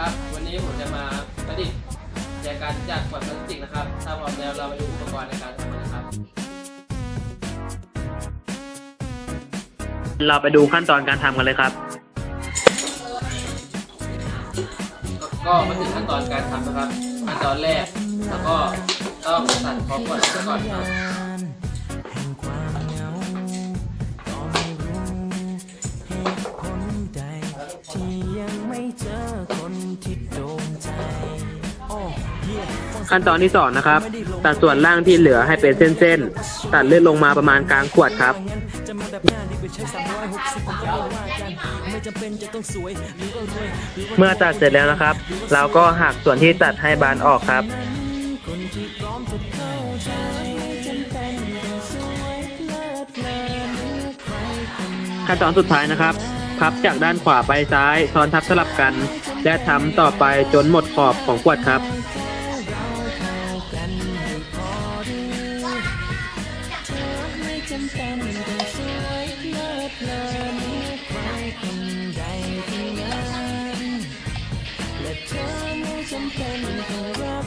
ครับ วันนี้ผมจะมาประดิษฐ์แจกันจากขวดพลาสติกนะครับ ถ้าพร้อมแล้วเรามาดูอุปกรณ์ในการทำกันนะครับ เราไปดูขั้นตอนการทำกันเลยครับ ก็มาถึงขั้นตอนการทำนะครับ ขั้นตอนแรกแล้วก็ต้องสั่นคอขวดไว้ก่อนครับ ขั้นตอนที่สองนะครับ ตัดส่วนล่างที่เหลือให้เป็นเส้นๆ ตัดเลือนลงมาประมาณกลางขวดครับเมื่อตัดเสร็จแล้วนะครับ เราก็หักส่วนที่ตัดให้บานออกครับ ขั้นตอนสุดท้ายนะครับ พับจากด้านขวาไปซ้ายซ้อนทับสลับกัน และทำต่อไปจนหมดขอบของขวดครับ จำเป็นต้องสวยเลิศเลอเหมือใครคนใดทั้งนั้นและเธอไม่จำเป็นต้องรัก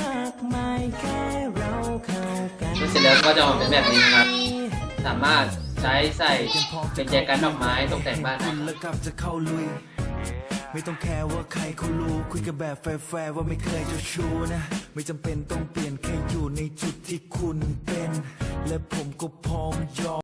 มากมายแค่เราเข้ากัน เสร็จแล้วก็จะออกเป็นแบบนี้นะครับ สามารถใช้ใส่เป็นแจกันดอกไม้ตกแต่งบ้านได้คุณแล้วกลับจะเข้าลุย ไม่ต้องแคร์ว่าใครเขารู้คุยกันแบบแฟร์ๆว่าไม่เคยเจะชูนะ ไม่จำเป็นต้องเปลี่ยนแค่อยู่ในจุดที่คุณเป็น และผม 好朋友。